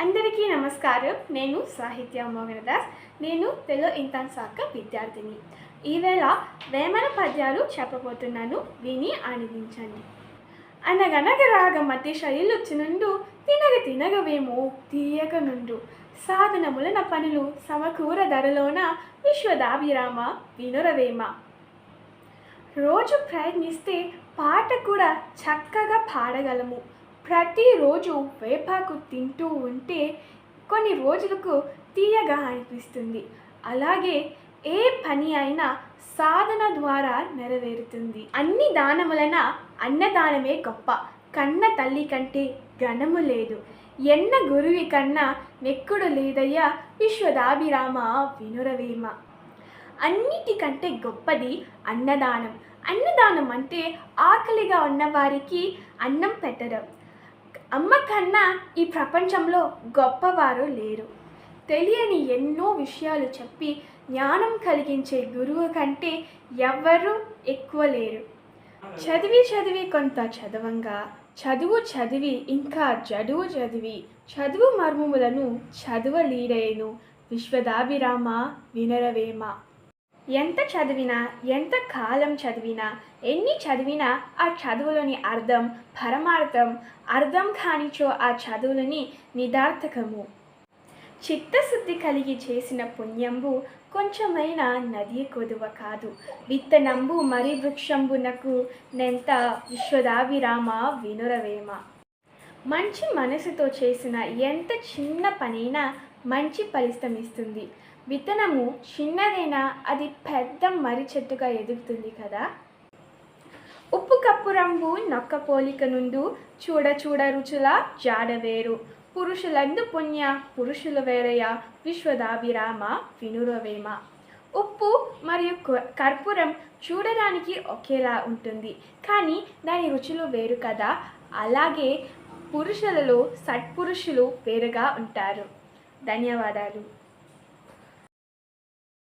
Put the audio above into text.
అందరికీ నమస్కారం. నేను సాహిత్య మోహనదాస్ నేను తెలుగు ఇంతన్ శాఖ విద్యార్థిని. ఈవేళ వేమన పద్యాలు చెప్పబోతున్నాను. విని ఆనందించండి. అనగనగ రాగ మధ్య శైలుచ్చినుండు తినగ తినగవేమో తీయక నుండు. సాధనములన పనులు సమకూర ధరలోన విశ్వదాభిరామ వినురవేమ. రోజు ప్రయత్నిస్తే పాట కూడా చక్కగా పాడగలము. ప్రతిరోజు వేపాకు తింటూ ఉంటే కొన్ని రోజులకు తీయగా అనిపిస్తుంది. అలాగే ఏ పని అయినా సాధన ద్వారా నెరవేరుతుంది. అన్ని దానములన అన్నదానమే గొప్ప. కన్న తల్లి కంటే ఘనము లేదు. ఎన్న గురువి కన్నా నెక్కుడు లేదయ్యా విశ్వదాభిరామ వినురవేమ. అన్నిటికంటే గొప్పది అన్నదానం. అన్నదానం అంటే ఆకలిగా ఉన్నవారికి అన్నం పెట్టడం. అమ్మ కన్నా ఈ ప్రపంచంలో గొప్పవారు లేరు. తెలియని ఎన్నో విషయాలు చెప్పి జ్ఞానం కలిగించే గురువు కంటే ఎవ్వరూ ఎక్కువ లేరు. చదివి చదివి కొంత చదవంగా చదువు చదివి ఇంకా చదువు చదివి చదువు మర్మములను చదువలీడేను విశ్వదాభిరామ వినరవేమ. ఎంత చదివినా ఎంత కాలం చదివినా ఎన్ని చదివినా ఆ చదువులోని అర్థం పరమార్థం అర్థం కానిచో ఆ చదువులని నిదార్థకము. చిత్తశుద్ధి కలిగి చేసిన పుణ్యంబు కొంచెమైన నది కొదువ కాదు. విత్తనంబు మరి వృక్షంబునకు నెంత విశ్వదావిరామ వినురవేమ. మంచి మనసుతో చేసిన ఎంత చిన్న పనైనా మంచి ఫలితం ఇస్తుంది. విత్తనము చిన్నదైనా అది పెద్ద మర్రి చెట్టుగా ఎదుగుతుంది కదా? ఉప్పు కప్పు రంగు నొక్క పోలిక నుండు చూడ చూడ రుచుల జాడవేరు పురుషులందు పుణ్య పురుషుల వేరయ విశ్వదాభిరామ వినురవేమ. ఉప్పు మరియు కర్పూరం చూడడానికి ఒకేలా ఉంటుంది. కానీ దాని రుచులు వేరు కదా? అలాగే పురుషులలో సత్పురుషులు వేరుగా ఉంటారు. ధన్యవాదాలు.